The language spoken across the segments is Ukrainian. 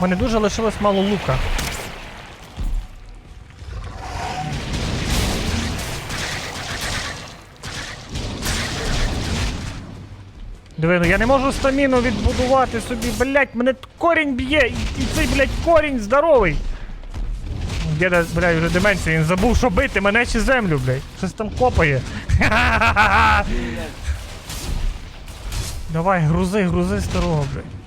Мене дуже лишилось мало лука. Диви, ну я не можу стаміну відбудувати собі, блять, мене корінь б'є, і, цей, блять, корінь здоровий. Діда, блядь, вже деменція, він забув, що бити мене чи землю, блядь. Щось там копає. Давай, грузи, грузи старого, блядь.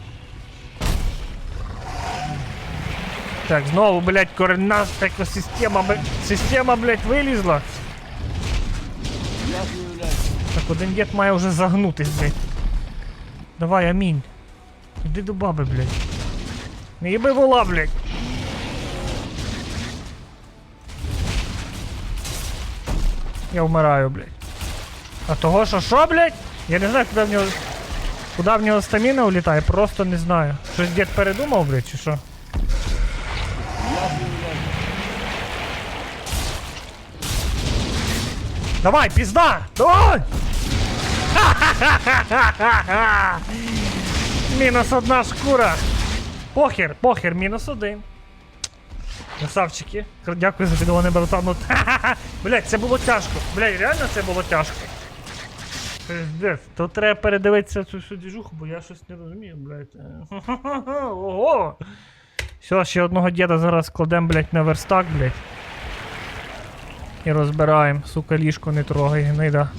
Так, знову, блядь, коренна така система, блядь, система, блядь, вилізла. Так, один дід має вже загнутись, блядь. Давай, амінь. Іди до баби, блядь. Не їби вола, блядь. Я вмираю, блядь. А того що що, блядь? Я не знаю, куди в нього. Куди в нього стаміна улітає, просто не знаю. Щось дід передумав, блядь, чи що? Дякую, блядь. Давай, пизда! Давай! Мінус одна шкура. Похер, похер, мінус один. Красавчики. Дякую за підвони, братан. Блять, це було тяжко. Блять, реально це було тяжко. Пиздец, то треба передивитися цю всю двіжуху, бо я щось не розумію, блять. Ого! Все, ще одного діда зараз кладемо, блять, на верстак, блять. І розбираємо. Сука, ліжко не трогай, гнида.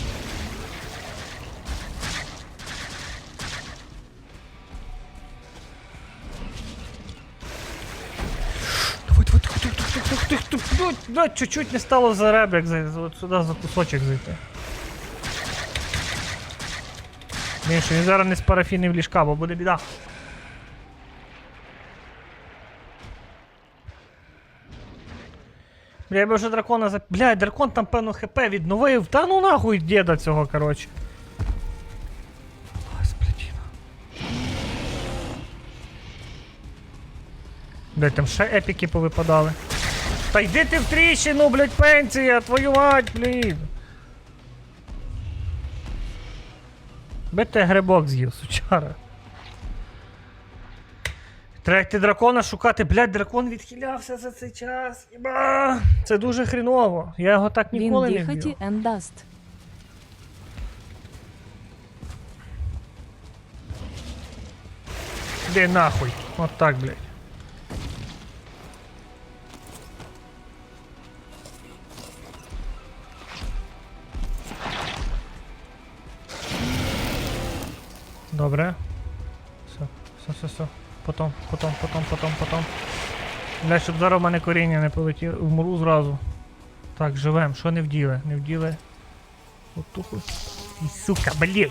Чуть-чуть не стало за ребрик, от сюди за кусочок зайти. Він що, зараз не з парафінів ліжка, бо буде біда. Я би вже дракона за. Бля, дракон там певно хп відновив. Та ну нахуй діда цього, коротше. Де там ще епіки повипадали. Та йди ти в тріщину, блядь, пенсія, твою мать, блін. Би грибок з'їв, сучара. Треба йти дракона шукати. Блядь, дракон відхилявся за цей час. Іба! Це дуже хріново. Я його так Він ніколи не дихаті вбив. and нахуй. От так, блядь. Добре. Все, все, все, все. Потом, потом, потом, потом, потом. Бля, щоб зараз в мене коріння не полетіло, вмру зразу. Так, живем. Що не вділи? Не вділи. Отуху. І сука, блін.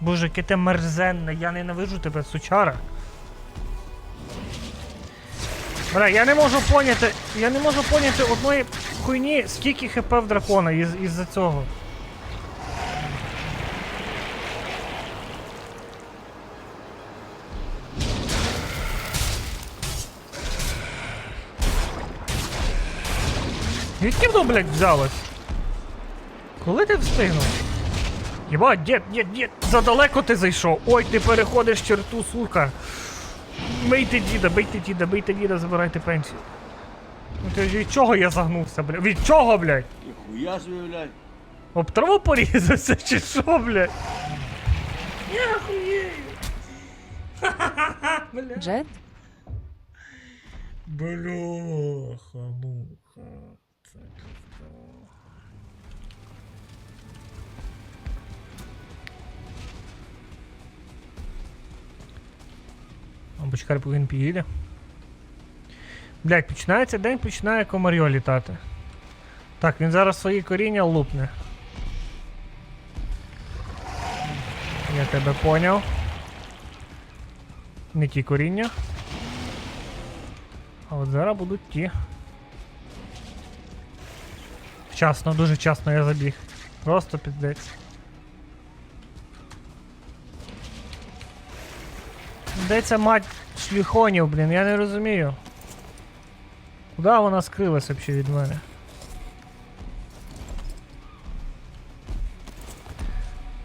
Боже, яке ти мерзенне, я ненавижу тебе, сучара. Бля, я не можу поняти, я не можу поняти одної хуйні, скільки хп в дракона із, із-за цього. Звідки воно, блядь, взялось? Коли ти встигнув? Єбать, дід, дід, дід, задалеко ти зайшов. Ой, ти переходиш черту, сука. Бийте діда, бийте діда, бийте діда, забирайте пенсію. Ну ти ж від чого я загнувся, блядь? Від чого, блядь? Ніхуя собі, блядь. Об траву порізався чи що, блядь? Я хуєю. Блядь. Джет, Бляха, муха. Це. А бочкар повинен підійде. Блять, починається день, починає комарьо літати. Так, він зараз свої коріння лупне. Я тебе поняв. Не ті коріння. А от зараз будуть ті. Вчасно, дуже вчасно я забіг. Просто піздець. Де ця мать шліхонів, блін, я не розумію. Куди вона скрилась взагалі від мене?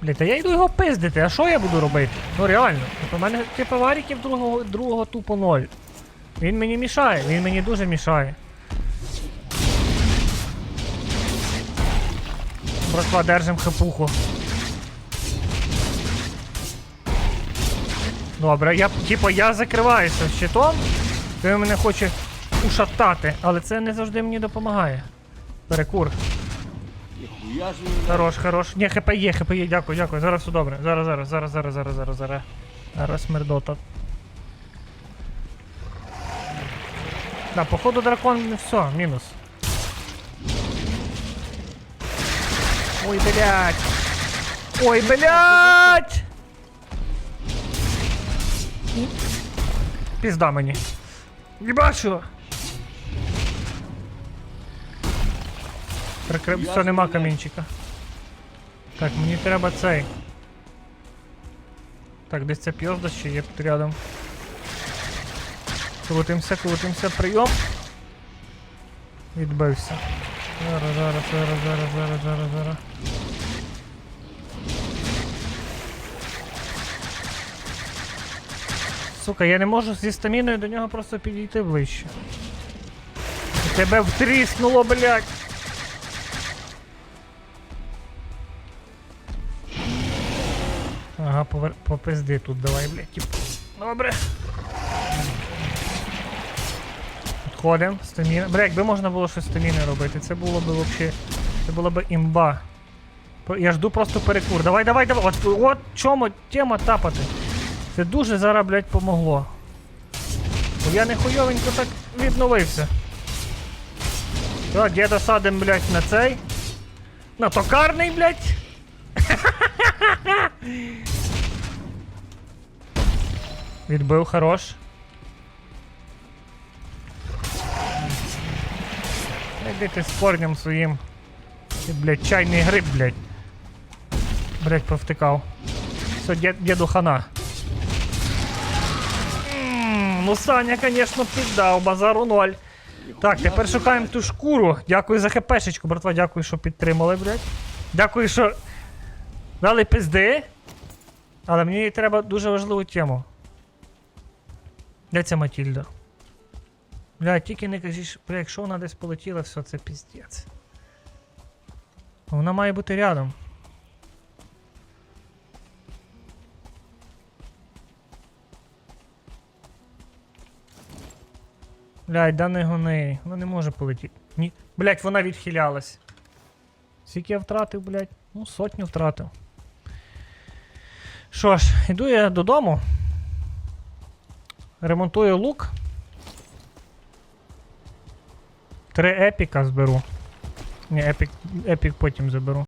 Блять, та я йду його пиздити, а що я буду робити? Ну реально. У мене типу варіків другого, другого тупо ноль. Він мені мішає, він мені дуже мішає. Братва, держим хапуху. Добре, я типу я закриваюся щитом, він мене хоче ушатати, але це не завжди мені допомагає. Перекур. Хорош, хорош. Ні, хп є, хп є, дякую, дякую. Зараз все добре. Зараз, зараз, зараз, зараз, зараз, зараз, зараз. Зараз мердота. Да, походу дракон не все, мінус. Ой, блядь. Ой, блядь! Пізда мені. Не бачу. Прикри... Я Все, нема камінчика. Так, мені треба цей. Так, десь ця п'єзда ще є тут рядом. Крутимся, крутимся, прийом. Відбився. Зараз, зараз, зараз, зараз, зараз, зараз, зараз. Сука, я не можу зі стаміною до нього просто підійти ближче. Тебе втріснуло, блядь! Ага, повер... попизди тут давай, блядь, тип. Добре. Підходимо, стаміна. Бля, якби можна було щось стаміни робити, це було б вообще. Це було б імба. Я жду просто перекур. Давай, давай, давай. От, от чому тема тапати. Це дуже зараз, блядь, помогло. Бо я не хуйовенько так відновився. Так, діда садим, блядь, на цей. На токарний, блядь. Відбив, хорош. Іди ти з корнем своїм. Ти, блядь, чайний гриб, блядь. Блядь, повтикав. Все, дід, діду хана. М, Ну, Саня, конечно, піддав, базару ноль. Так, тепер шукаємо ту шкуру. Дякую за хпшечку, братва, дякую, що підтримали, блядь. Дякую, що дали пизди. Але мені треба дуже важливу тему. Де ця Матільда? Бля, тільки не кажіть, якщо вона десь полетіла, все, це піздець. Вона має бути рядом. Блядь, да не гони. Вона не може полетіти. Ні. Блядь, вона відхилялась. Скільки я втратив, блядь? Ну, сотню втратив. Що ж, йду я додому. Ремонтую лук. Три епіка зберу. Ні, епік, епік потім заберу.